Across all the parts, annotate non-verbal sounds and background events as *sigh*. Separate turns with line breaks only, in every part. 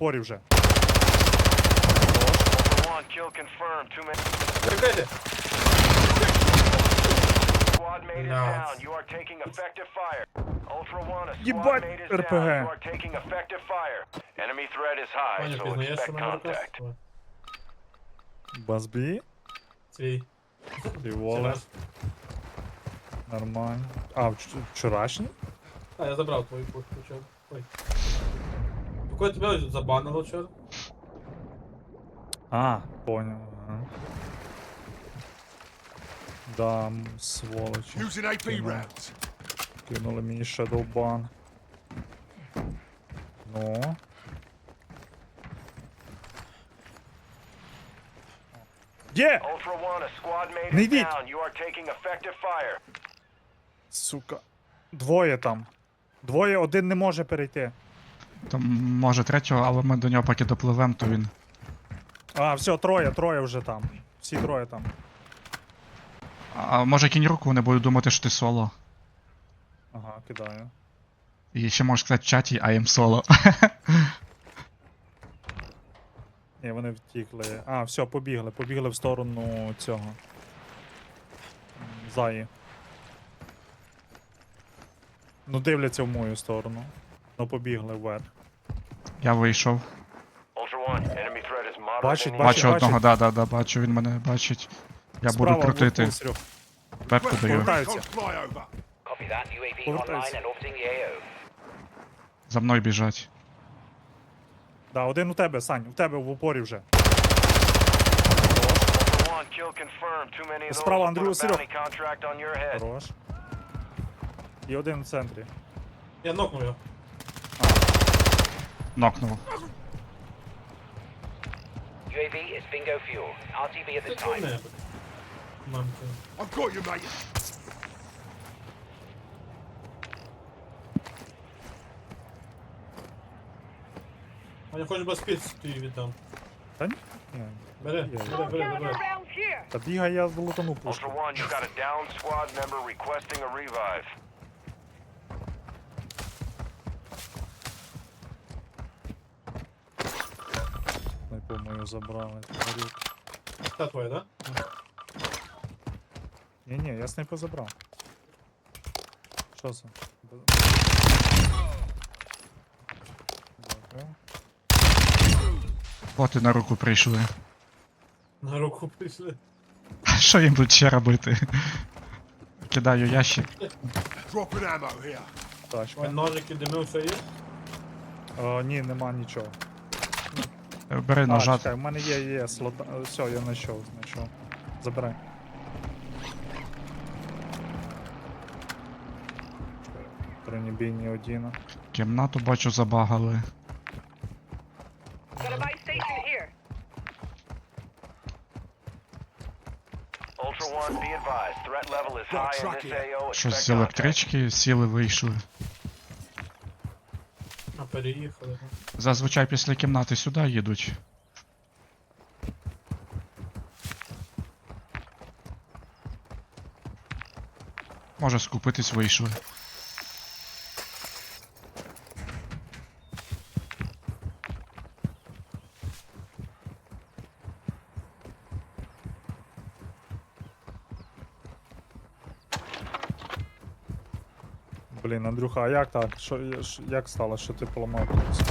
упорі вже.
Ultra One, kill confirmed. Two minutes.
Чекайте.
Squad mate is
Nice.
down. You are taking effective fire. Ultra One, a squad
Ебать,
mate is
RPG.
down. You are taking effective fire. Enemy threat is high,
Пані,
so
пізнаєш, що
expect
мене
contact.
рукав?
Базбі.
Свій.
Ти воле. Нормально. А, вч- вчорашній?
А, я забрав твою пушку, чел. Ой. Какой тебе забанило, чел?
А, понял. Ага. Да, м, сволочі.
Using AP rounds.
Кинули мені Shadow Ban. Ну. Є!
Ultra One, a squad mate
Не
is
йдіть.
down. You are taking effective fire.
Сука. Двоє там. Двоє, один не може перейти.
Там може третього, але ми до нього поки допливемо, то він.
А, все, троє, троє вже там. Всі троє там.
А може кінь руку, вони будуть думати, що ти соло.
Ага, кидаю.
І ще можеш сказати в чаті I am solo.
Ні, вони втікли. А, все, побігли. Побігли в сторону цього. Заї. Ну, дивляться в мою сторону. Ну, побігли вверх.
Я вийшов.
Бачить.
Бачу одного, да, да, да, бачу, він мене бачить. Я
Справа,
буду крутити. Пепку даю.
Повертаються.
Copy that. UAV
Повертаються.
online and orbiting the AO.
За мною біжать.
Да, один у тебе, Сань, у тебе в упорі вже.
Ultra One, kill confirmed. Too many of those
Справа,
will
Андрію,
put a
Серьох.
bounty contract on your head.
Хорош. І один в центрі.
Я нокнув його.
Нокнув.
UAV is bingo fuel. RTV at this
Ти
time.
небудь. Мамки.
I've got you, mate.
А я хоч би спіц тобі віддам.
Та ні? Ні.
Бери,
Я-
бери, бери, бери.
Та бігай, я лутану пушку.
Ultra One, you got a down squad member requesting a revive.
Мою забрали.
Та твоя, да?
Ні, ні, я снайпу забрав. Що це? Б- Дякую.
Боти на руку прийшли.
На руку прийшли.
Що їм тут ще робити? Кидаю ящик.
Dropping ammo here.
Тачка.
Ножики, дими, все є?
О, ні, нема нічого.
Бери
А,
ножа.
чекай, в мене є, є слот. Все, я знайшов, знайшов. Забирай. Бронебійні одіна.
Кімнату бачу забагали.
Got a buy station here.
Ultra One, be advised. Threat level is high in this. AO.
Щось
Expect
з
contact.
електрички сіли, вийшли.
Переїхали.
Зазвичай після кімнати сюди їдуть. Може скупитись вийшли.
Блін, Андрюха, а як так? Що, як стало, що ти поламав? тут?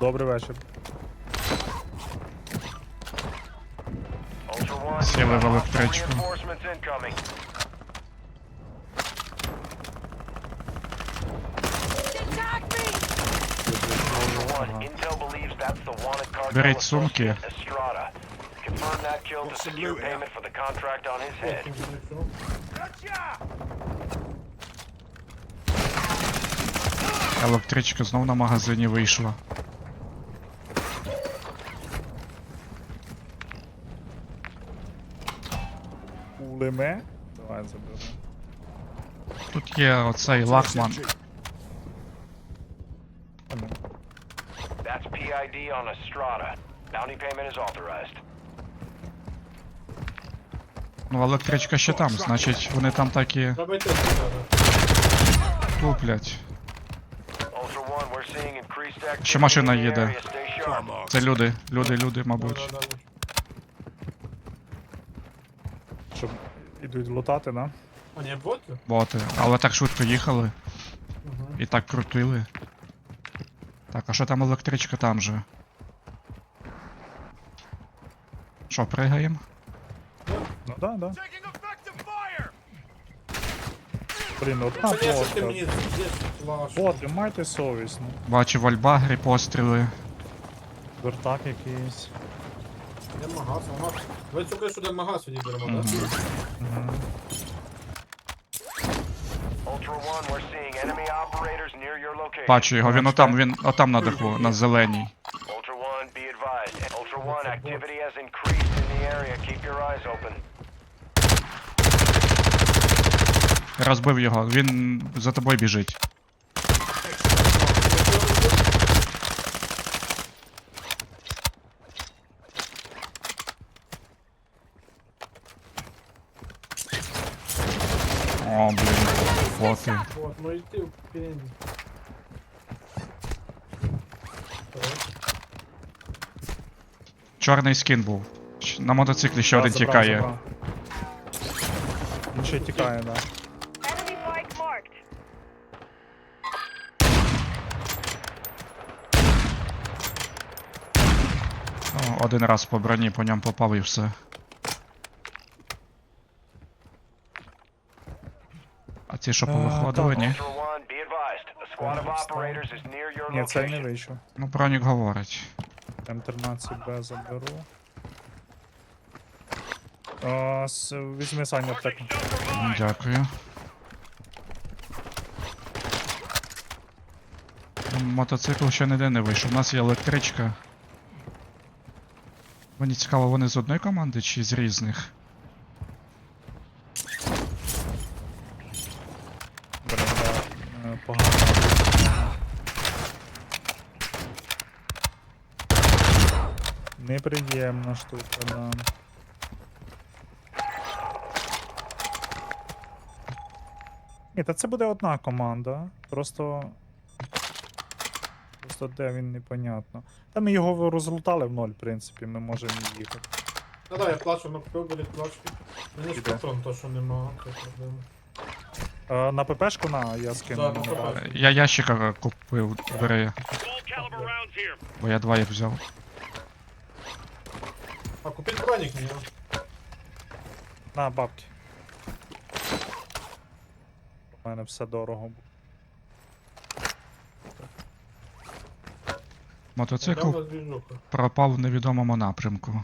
Добрий вечір.
Сіли в електричку.
reinforcements incoming. associate, Estrada. Confirm that kill to
Got some
secure
loot here.
payment for the contract on his head.
Потім знайшов.
Електричка знов на магазині вийшла.
Улеме? Давай заберемо.
Тут є оцей лахман.
SMG.
Понял.
That's PID on Estrada. Bounty payment is authorized.
Ну, електричка ще там, значить вони там так і. Туплять. Ще машина їде. Це люди, люди, люди, мабуть.
Щоб ідуть лутати, да?
А, не боти?
Боти. Але так швидко їхали
Угу.
і так крутили. Так, а що там електричка там же? Що, пригаємо?
Да, да. Блін, одна
Конечно, ти мені здесь
майте совість, ну.
Бачу в альбагрі постріли.
Вертак якийсь.
Де магаз, магаз. Ви цю кришу магаз відіберемо, так?
Ultra One, we're seeing enemy operators near your location.
Бачу його, він отам, він отам на даху, на зеленій.
Ultra One, be advised. Ultra One, activity has increased in the area. Keep your eyes open.
Розбив його, він за тобою біжить. О, блін.
От, ну і ти в.
Чорний скін був. На мотоциклі ще один тікає.
Він ще тікає, да.
Enemy flank marked.
О, Один раз по броні по ньому попав і все. А ці що
Е,
повиходили, ні?
Ні, цей не вийшов.
Ну, бронік говорить.
М13Б заберу. С, візьми Саня аптеку.
Дякую. Мотоцикл ще ніде не вийшов. У нас є електричка. Мені цікаво, вони з одної команди чи з різних?
Блін, да. е, Погано. Неприємна штука, да. Ні, та це буде одна команда. Просто. Просто де він непонятно. Та ми його розлутали в ноль, в принципі, ми можемо їхати.
Ну да, я плачу, накупив, буде плачки. Мені ж
Іде.
патрон то, що нема, проблема.
Е, на ППшку на, я скину.
Да, на
на базу.
Я ящика купив, бери. Бо я два їх взяв.
А купіть бронік мені.
На бабки. У мене все дорого. буде.
Мотоцикл пропав в невідомому напрямку.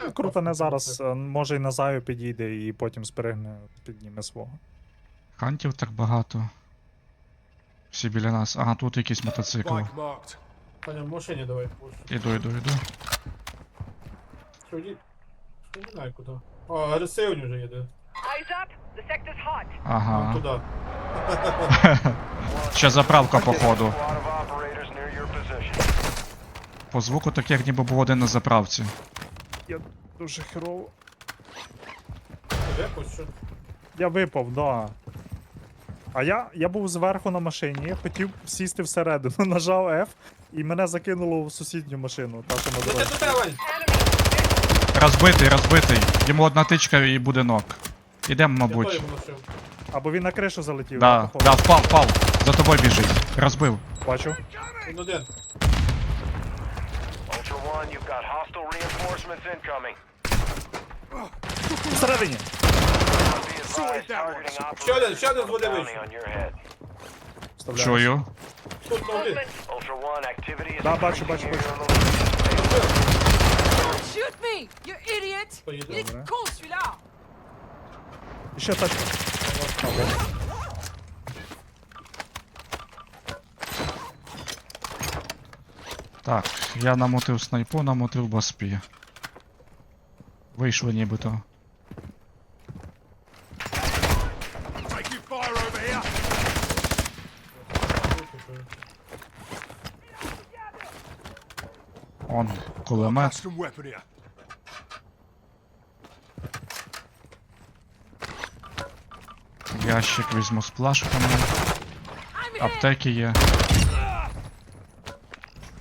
Ну, Круто не зараз, е, може і на заю підійде і потім спригне, підніме свого.
Хантів так багато. Всі біля нас. Ага, тут якийсь мотоцикл.
Marked.
В машині давай.
Іду, іду, іду.
Що не знаю куди. О, агресивні вже їде.
Ага.
туди. *laughs*
Ще заправка походу. По звуку так як ніби був один на заправці.
Я дуже херово. Я випав, да. А я, я був зверху на машині, хотів сісти всередину, *laughs* нажав F і мене закинуло в сусідню машину, та що на дорозі.
Розбитий, розбитий. Йому одна тичка і буде нок. Ідем,
Я то
мабуть.
Або він на кришу залетів,
Да,
походу.
да, впав, впав. За тобою біжить. Розбив.
Бачу.
Він один.
Ultra One, you've got hostile reinforcements incoming.
Всередині!
Be advised, targeting
Ще один, ще один з води вийшов.
on your head.
Вставляю.
Чую.
Тут на один.
Ultra One, activity is
Да, бачу, бачу, бачу.
Shoot me, you idiot! Est con celui-là!
І ще тачка.
Так, я намотив снайпу, намотив баспі. Вийшли нібито. Он, кулемет. Ящик візьму з плашками. Аптеки є.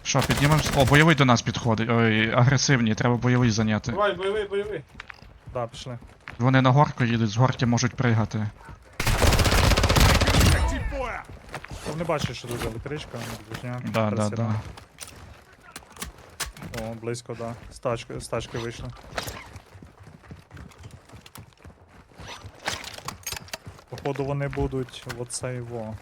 Що, піднімемось? О, бойовий до нас підходить. Ой, агресивні, треба бойовий зайняти.
Давай, бойовий, бойовий.
Да, пішли.
Вони на горку їдуть, з горки можуть пригати.
Не бачиш, що тут електричка, ближня.
Да, да, да.
О, близько, да. З тачки, з тачки вийшли. Походу вони будуть в оцей во.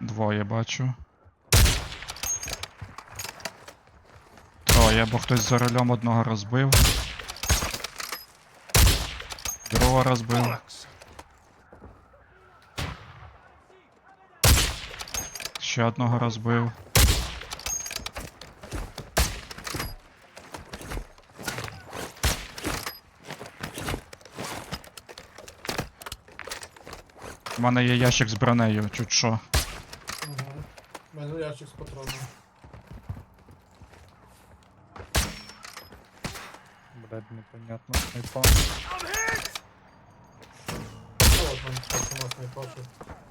Двоє бачу. Троє, бо хтось за рулем одного розбив. Другого розбив. Ще одного розбив. У мене є ящик з бронею, чуть що.
Угу. У мене ящик з патроном.
Блять, непонятно. Снайпа.
От там не пашу.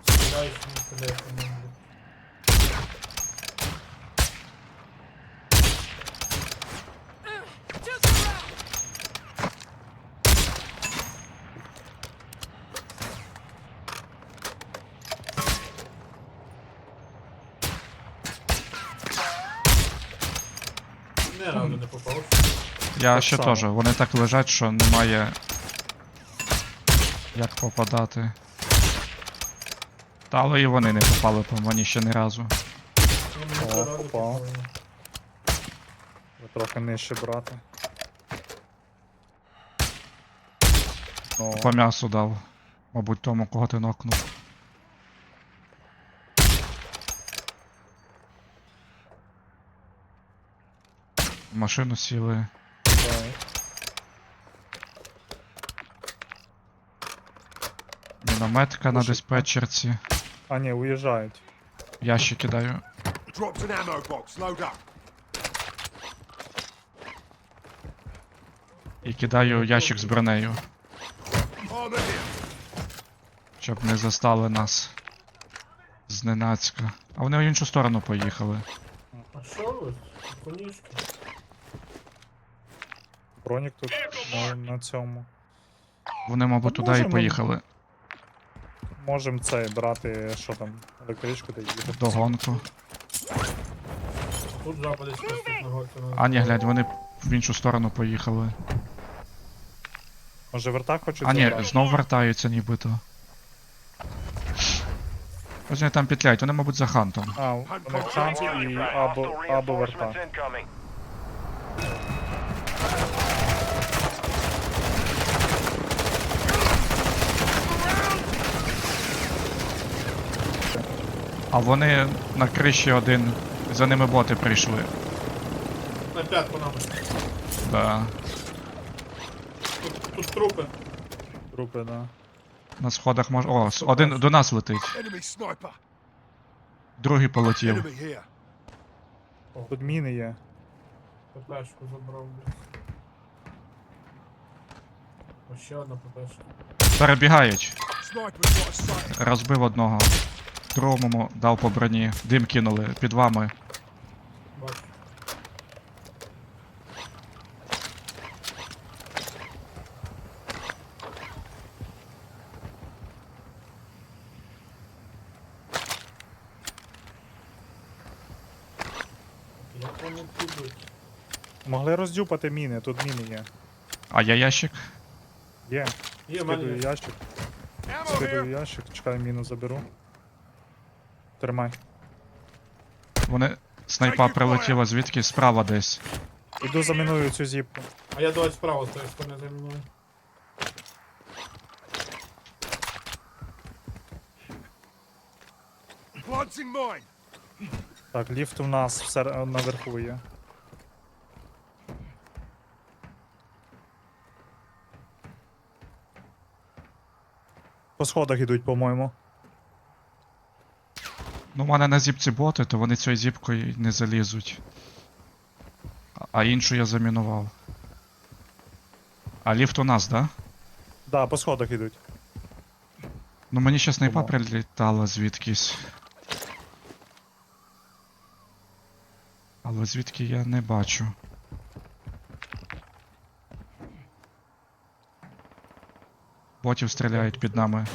Стріляєш, не стріляєш, не блядь.
Took him out.
Ні разу не попав.
Я ще теж, вони так лежать, що немає як попадати. Та але і вони не попали по мені ще ні разу.
О, попав. Ви трохи нижче брати. Ну,
По м'ясу дав. Мабуть, тому, кого ти нокнув. В машину сіли.
давай.
Мінометка на диспетчерці.
А, ні, уїжджають.
Кидаю.
An ammo box.
І кидаю ящик з бронею, щоб не застали нас. Зненацька. А вони в іншу сторону поїхали.
А що ви?
Бронік тут на, на цьому.
Вони, мабуть, туди і поїхали.
Можем цей брати, що там, електричку та їхати.
Догонку.
Тут жаба десь просто на горці.
А ні, глянь, вони в іншу сторону поїхали.
Може вертак хочуть
А ні,
забрати?
знов вертаються нібито. Ось вони там петляють, вони, мабуть, за хантом.
А, вони там і або, або
reinforcements
А вони на криші один. За ними боти прийшли.
На п'ятку нам.
Да.
Тут, тут трупи.
Групи, да.
На сходах може. О, с- один до нас летить.
Enemy sniper.
Другий полетів.
Enemy here.
Тут міни є.
ППшку забрав, блядь. О, ще одна ППшка.
Перебігають.
Sniper's got a sight.
Розбив одного. Другому дав по броні. Дим кинули під вами.
Могли роздюпати міни, тут міни є.
А я ящик.
Є.
Є, в мене
ящик. Скидую ящик, чекай, міну заберу. Тримай.
Вони. Снайпа прилетіла звідки справа десь.
Іду заміную цю зіпку.
А я давай справа з тої сторони за мною.
Planting mine.
Так, ліфт у нас все наверху є. По сходах ідуть, по-моєму.
Ну, у мене на зіпці боти, то вони цією зіпкою не залізуть. А- іншу я замінував. А ліфт у нас, да?
Да, по сходах ідуть.
Ну мені ще снайпа прилітала звідкись. Але звідки я не бачу. Ботів стріляють під нами.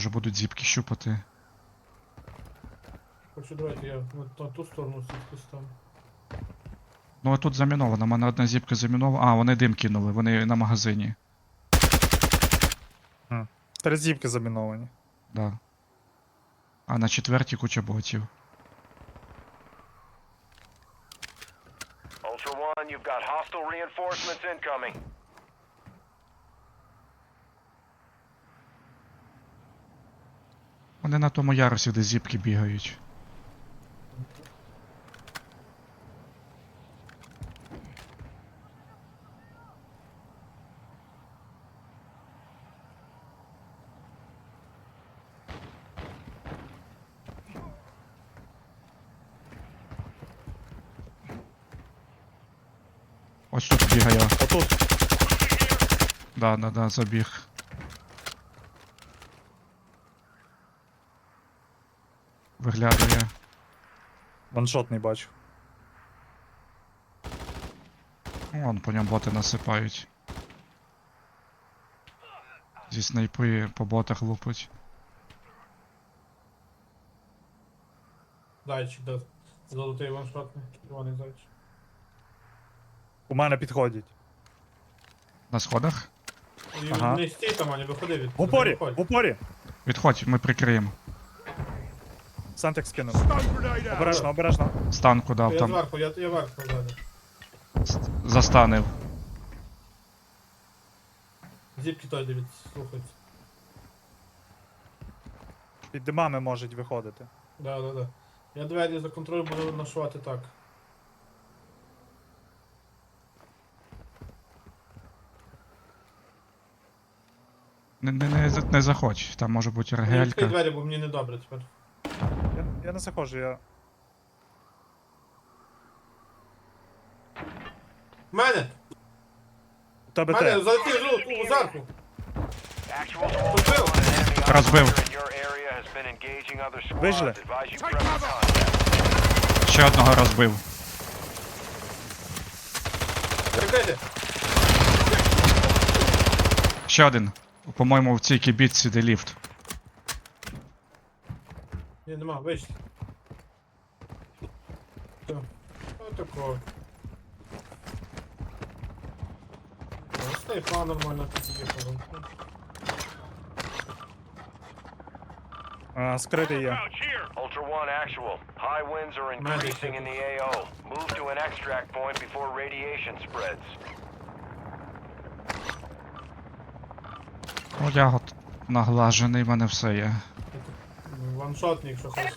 Може будуть зіпки щупати.
Хочу давайте я на, ту сторону сіткусь там.
Ну а тут заміновано, у мене одна зіпка замінована. А, вони дим кинули, вони на магазині.
Три зіпки заміновані.
Да. А на четвертій куча ботів.
Ultra One, you've got hostile reinforcements incoming.
Вони на тому ярусі, де зіпки бігають. Ось тут бігає.
Отут.
Да, да, да, забіг. Виглядає.
Ваншот не бачу.
Ну, Вон по ньому боти насипають. Зі снайпи по ботах лупить.
Зайчик, да. Золотий ваншотний, червоний зайчик.
У мене підходять.
На сходах?
Ага.
Не стій там, а не виходи від.
В упорі! В упорі!
Відходь, ми прикриємо.
Сантек скинув. Обережно, обережно.
Станку дав
Я
там.
зверху, я, я вверху ззаду.
ст- Застанив.
Зіпки той дивіться, слухайте.
Під димами можуть виходити.
Да, да, да. Я двері за контроль буду нашувати так.
Не, не, не, за- не заходь, там може бути
Не відкрий
регелька.
двері, бо мені не добре тепер.
Я, не заходжу, я.
В Мене!
У тебе
В мене
те.
залетів у
prep
cover.
contact.
Ще одного розбив.
Прикрийте!
Ще один. По-моєму, в цій кібітці, де ліфт.
Ні, нема, вийшли. Все. Отако. Снайпа нормально під'їхала.
А, скритий є.
Ultra One, actual. High winds are increasing in the AO. Move to an extract point before radiation spreads.
Ну я от наглажений, в мене все є.
Ваншотник, що хочеш.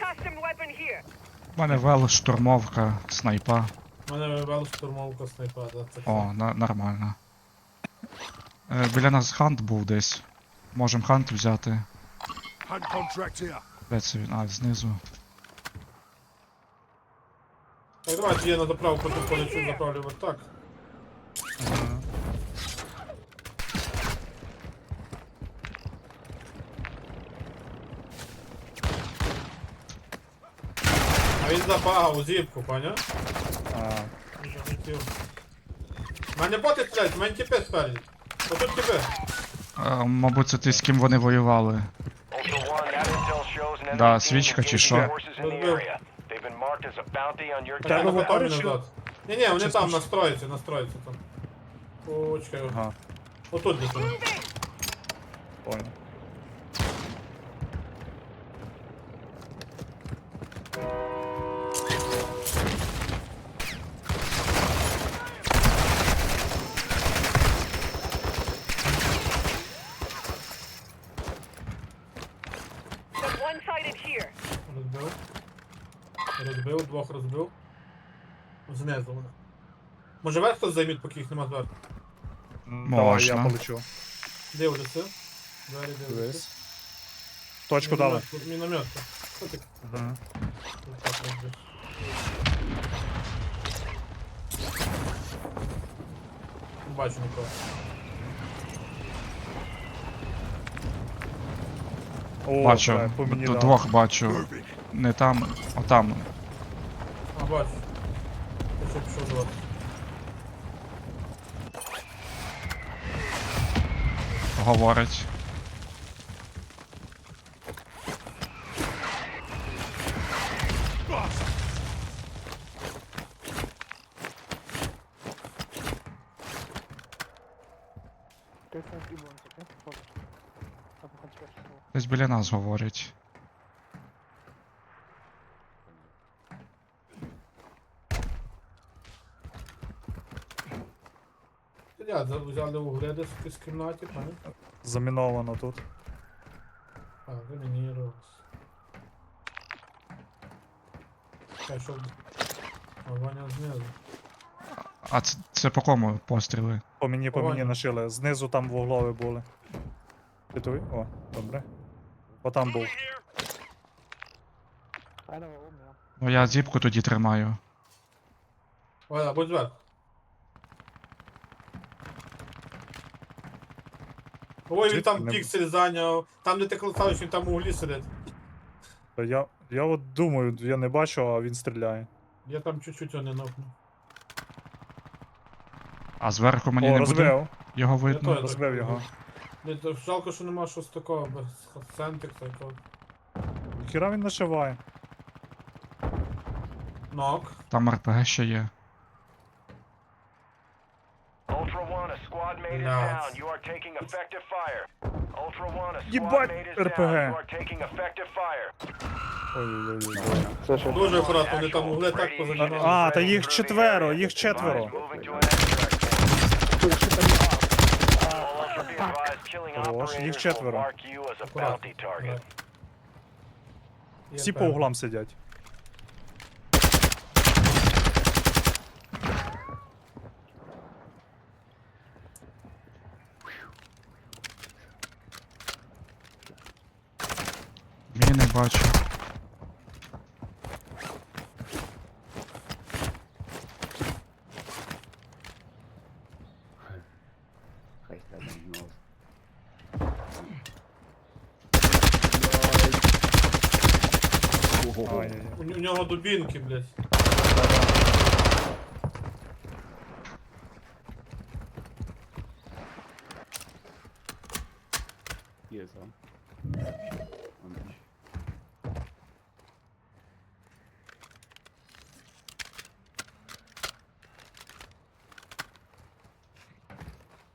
У мене вел, штурмовка, снайпа.
У мене вел штурмовка снайпа, да, це
О, на, нормально. Е, біля нас хант був десь. Можем хант взяти. Де це він? А, знизу.
Так, давайте я на заправку тут полечу заправлювати так. А він забагав зіпку, поняв?
А,
Мене боти стріляють, в мене тіпи спереді. Отут тіпи.
Е, мабуть, це ти з ким вони воювали. Да, свічка чи що?
Так,
Тебе
готові
упорі чи-
назад. Ні, ні, вони там настроюються, настроюються там. Почекай.
ага,
Отут десь. вони.
понял.
Розбив. Розбив, двох розбив. Знизу. Може верх хтось займіть, поки їх нема зверху.
Давай, я
Можна.
полечу.
Дивляться. Двері.
Дивись. Точку дали.
Що. Так, розбив. Не бачу нікого.
О,
Бачу,
бля, по мені
д-
дав.
двох бачу. Не там, а там.
А, бачу. Я ще пішов до вас.
Говорить. Десь біля нас говорить.
Я взяли десь в якійсь кімнаті, пам'ятаєш?
Заміновано тут.
А, замінірувалось. Що? А, Ваня знизу.
А це, це по кому постріли?
По мені, по мені
Понял.
нашили. Знизу там вуглові були. Ти той? О, добре. Отам був.
Ну я зіпку тоді тримаю.
Ваня, будь зверху. Ой, він там
не-
піксель зайняв. Там, де ти колесавиш, він там у углі сидить.
Та Я, я от думаю, я не бачу, а він стріляє.
Я там чуть-чуть його не нокнув.
А зверху мені
О,
не буде
розбив.
його
Я
видно.
теж
розбив його.
Блін, то жалко, що нема щось такого, без центик такого.
Хіра він нашиває.
Нок.
Там РПГ ще є.
Ultra One, a squad mate is
Nice.
down. You are taking effective fire. Ultra One, a squad
Єбать, РПГ.
down. You are taking effective fire.
Ой-ой-ой.
Дуже акуратно, вони там угли так позамінали.
А, та їх четверо, їх четверо. Хорош, їх четверо. Всі по углам сидять.
Міни бачу.
Ай-яй-яй.
У, н- у нього дубінки, блядь.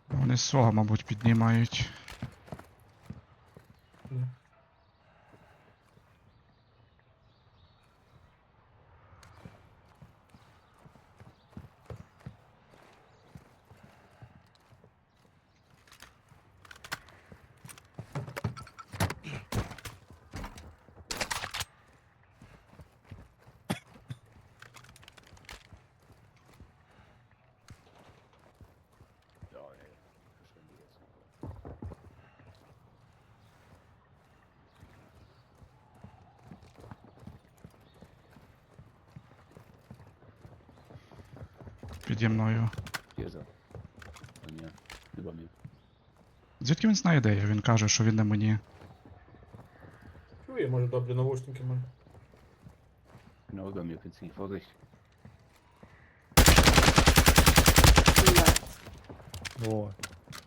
Вони з свого, мабуть, піднімають. Піді мною. Звідки він знає, де я? Він каже, що він не мені.
Чує, може добрі навушники має.
Genau über mir, Prinzip. Vorsicht.
О,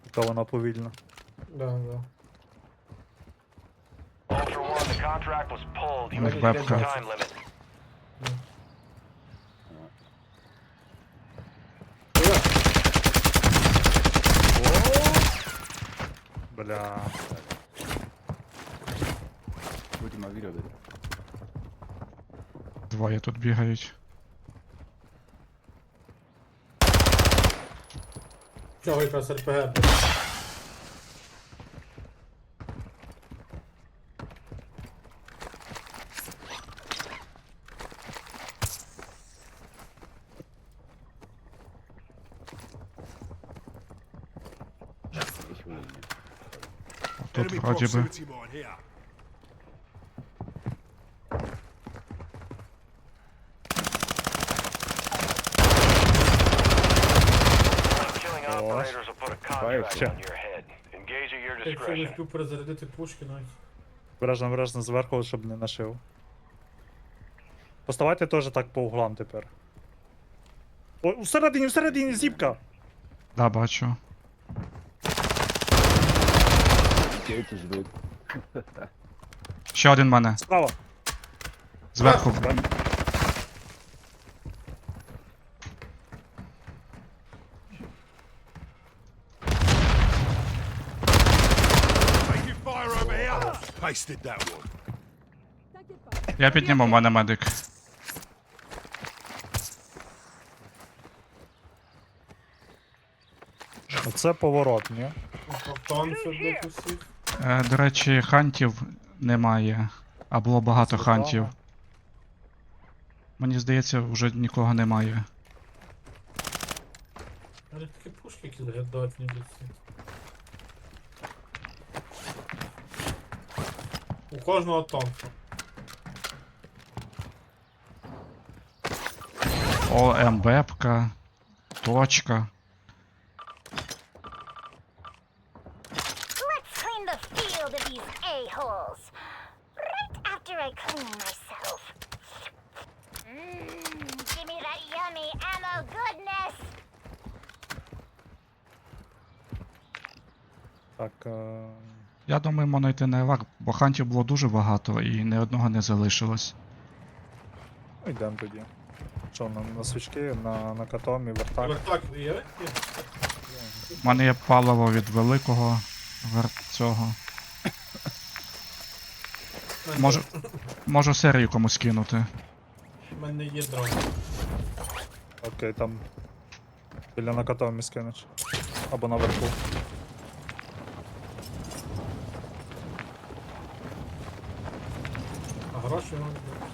яка вона повільна.
Да, да.
Ultra One, the contract was pulled. You
Like
the time limit.
Бля.
Будемо bitte.
Двоє тут бігають.
Чого якраз РПГ?
Вроді би.
Якщо не
зверху, щоб не нашив. Поставайте теж так по углам тепер. О, всередині, всередині, зіпка!
Да, бачу.
Кейту ждуть.
Ще один мене.
Справа.
Зверху. Я підніму, в мене медик.
Оце поворот, ні?
Автон це допустив.
Е, до речі, хантів немає. А було багато
Це
хантів. Мені здається, вже нікого немає.
Але такі пушки, які ніби. У кожного тонко.
ОМБПка. Точка.
Let's clean the field of these a-holes. Right after I clean myself. Mmm, give me that yummy ammo goodness.
Так. Е...
Я думаю, можна йти на евак, бо хантів було дуже багато і ні одного не залишилось.
Ну, йдемо тоді. Що, на, на свічки, на, на катомі, вертак.
Вертак є? Є.
У мене є паливо від великого вер- цього. Можу, можу серію комусь кинути.
У мене є дрон.
Окей, там. Біля на катомі скинеш. Або наверху.
Гроші вам дають.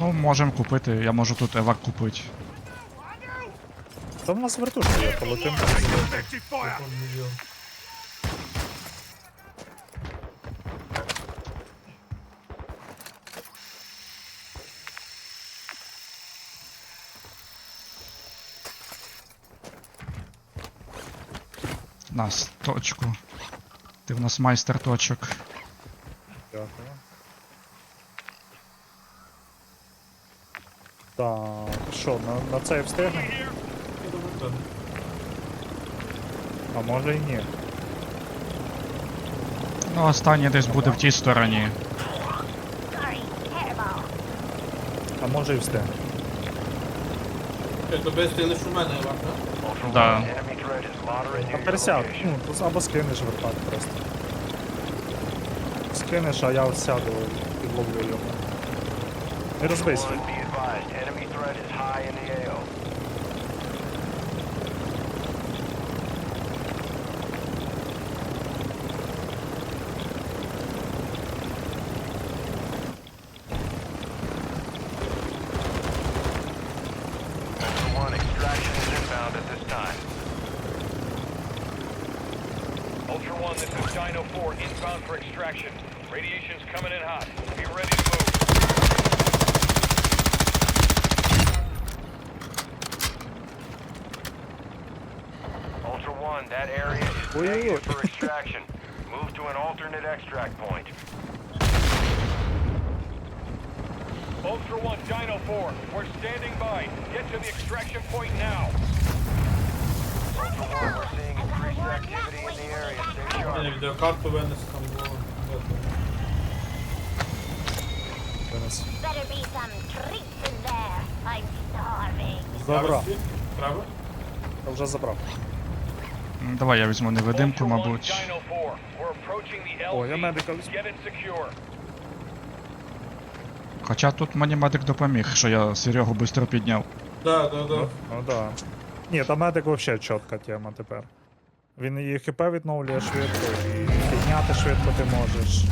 Ну, можемо купити, я можу тут евак купити.
Там у нас вертушка є, полетим.
Нас точку. Ти в нас майстер точок.
Дякую. Так, що, на, на цей?
Я думаю, так.
А може і ні.
Ну, останнє десь буде в тій стороні.
А може і встигнемо.
Окей, без ти лише у мене так?
Да.
Enemy threat is moderate
А пересяд. Ну, то або скинеш вертак просто. Скинеш, а я сяду і підловлю його. Не розбийся.
Ultra One, Dino 4, we're standing by. Get to the extraction point now.
Ultra One, we're seeing increased activity in the area. Stay
У мене
sharp.
відеокарту винес там було.
Винес.
Better be some treats in there. I'm starving.
Забрав.
Треба?
Я вже забрав.
М, Давай я візьму невидимку,
Ultra One,
мабуть.
Dino 4, we're approaching the
О, я
LZ.
медика візьму.
Get it secure.
Хоча тут мені медик допоміг, що я Серегу швидко підняв.
Да, да, да.
Ну, ну да. Ні, та медик взагалі чітка тема тепер. Він і хп відновлює швидко, і підняти швидко ти можеш.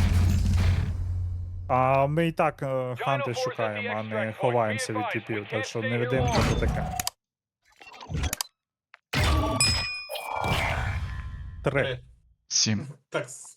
А ми і так е, ханти шукаємо, а не ховаємося від типів, так що невидимка то таке. Три.
Е,
Сім.
Так, с-